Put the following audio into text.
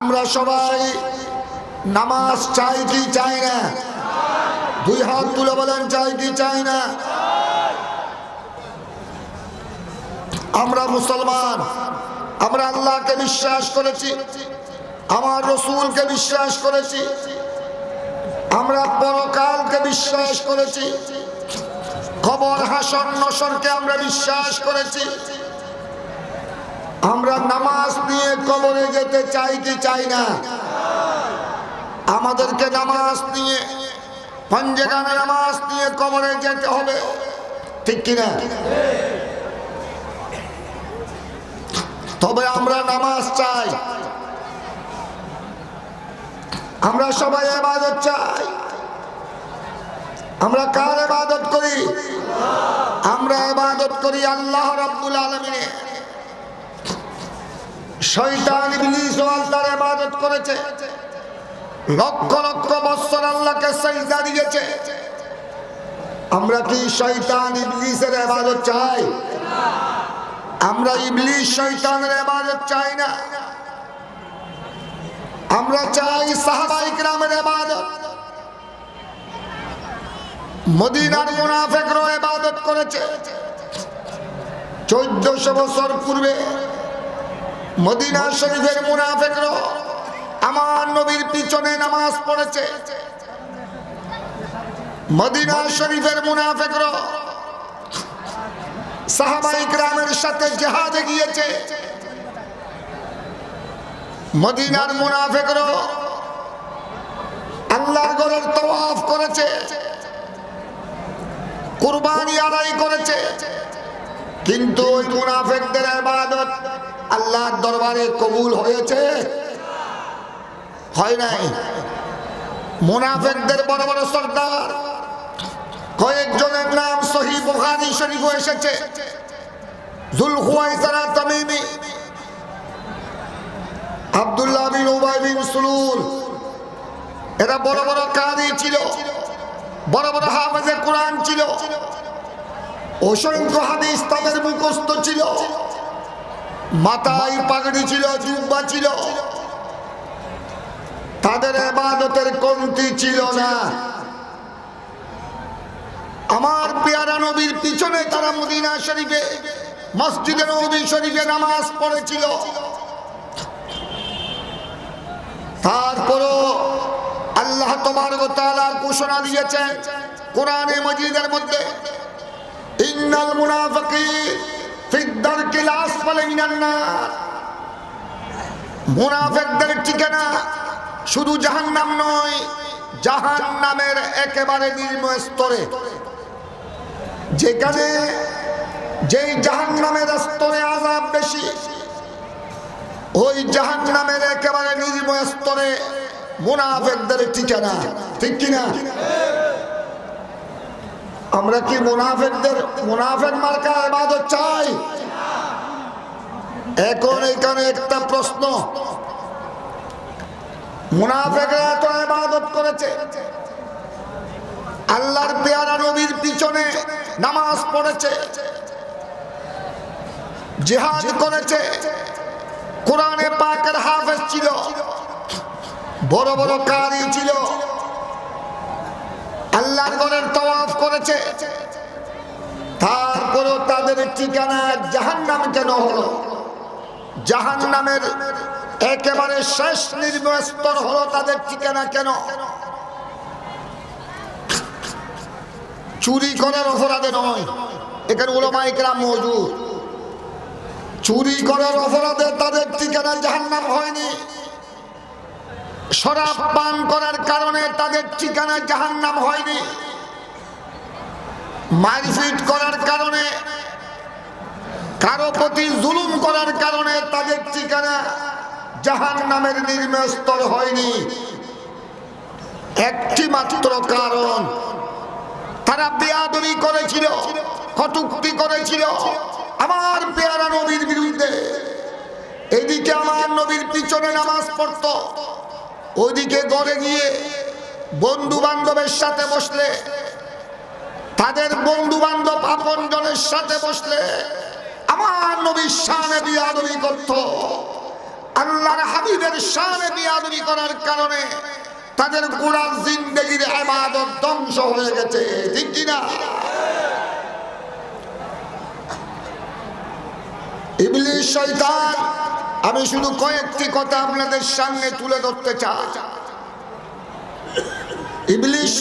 আমরা সবাই নামাজ চাই কি চাই না? দুই হাত তুলে বলেন, চাই কি চাই না? আমরা মুসলমান, আমরা আল্লাহকে বিশ্বাস করেছি, আমার রসুলকে বিশ্বাস করেছি, আমরা পরকালকে বিশ্বাস করেছি, খবর হাসন নসরকে আমরা বিশ্বাস করেছি। আমরা নামাজ নিয়ে কবরে যেতে চাই কি চাই না? আমাদেরকে নামাজ নিয়ে, পঞ্জেগানে নামাজ নিয়ে কবরে যেতে হবে। ঠিক কিনা? তবে আমরা নামাজ চাই। আমরা সবাই এবাদত চাই। আমরা কার এবাদত করি? আমরা এবাদত করি আল্লাহ রাব্বুল আলমিনের। শয়তান ইবলিস ও আল্লাহর ইবাদত করেছে। লক্ষ লক্ষ বছর আল্লাহকে সাজদা দিয়েছে। আমরা কি শয়তান ইবলিসের ইবাদত চাই? আমরা ইবলিস শয়তানের ইবাদত চাই না। আমরা চাই সাহাবা ইকরামের ইবাদত। মদিনার মুনাফিকরা ইবাদত করেছে। চোদ্দশো বছর পূর্বে মদিনা শরীফের মুনাফেকর আমার নবীর পিছনে নামাজ পড়েছে। মদিনা শরীফের মুনাফেকর সাথে মদিনার করেছে। কুরবানি আদায় করেছে। কিন্তু ওই মুনাফেকদের ইবাদত আল্লাহর দরবারে কবুল হয়েছে? হয় নাই? মুনাফেকদের বড় বড় সর্দার, কয়েকজনের নাম সহি শরীফ এসেছে। এরা বড় বড় ছিল, বড় বড় কোরআন ছিল, অসংখ্য হাদিস তাদের মুখস্থ ছিল। মাথায় পাগড়ি ছিল জুব্বা ছিল। তাদের এবাদতের কমতি ছিল না। আমার পেয়ারা নবীর পিছনে তারা মদিনা শরীফে, মসজিদে নবী শরীফে নামাজ পড়েছিল। তারপরও আল্লাহ তোমার তালার ঘোষণা দিয়েছেন, কোরআনে মজিদের মধ্যে, ইন্নাল মুনাফিকিন ফিদ্দার কিলাস মুনাফেকদের ঠিকানা শুধু জাহান্নাম নয়, জাহান্নামের একেবারে নিম্ন স্তরে। যেখানে যেই জাহান্নামের স্তরে আজাব বেশি, ওই জাহান্নামের একেবারে নিম্ন স্তরে মুনাফেকদের ঠিকানা। ঠিক কিনা? আমরা কি মুনাফেকদের, মুনাফেক মার্কা ইবাদত চাই? এখন এখানে একটা প্রশ্ন। মুনাফেকরা এত ইবাদত করেছে। আল্লাহর পেয়ারা নবীর পিছনে নামাজ পড়েছে। জিহাদ করেছে। কোরআনে পাকের হাফেজ ছিল। বড় বড় কারি ছিল। আল্লাহর ঘরের তওয়াফ করেছে। তারপরও তাদের ঠিকানা জাহান নাম কেন হলো? জাহান নামের একেবারে শেষ নির্ম স্তর হলো তাদের ঠিকানা কেন? চুরি করার অপরাধে নয়, এখানে ওলামাইকরা মজুদ। চুরি করার অপরাধে তাদের ঠিকানা জাহান্নাম হয়নি। শরাব পান করার কারণে তাদের ঠিকানা জাহান্নাম হয়নি। মারপিট করার কারণে, কারও প্রতি জুলুম করার কারণে তাদের ঠিকানা জাহান নামের নির্মস্তর হয়নি। একটি মাত্র কারণ, তারা বেয়াদবি করেছিল, কটুক্তি করেছিল। আমার পেয়ারা নবীর বিরুদ্ধে, এদিকে আমার নবীর পিছনে নামাজ পড়তো, ওইদিকে গড়ে গিয়ে বন্ধু বান্ধবের সাথে বসলে তাদের বন্ধু বান্ধব আপন জনের সাথে বসলে আমার নবীর সামনে বিয়াদবি করত। আল্লাহর হাবিবের শানে বিয়াদবি করার কারণে তাদের গোড়া জিন্দগির ইবাদত ধ্বংস হয়ে গেছে। ঠিক কিনা? আমি শুধু কয়েকটি কথা আপনাদের সামনে তুলে ধরতে চাই। ইবলিশ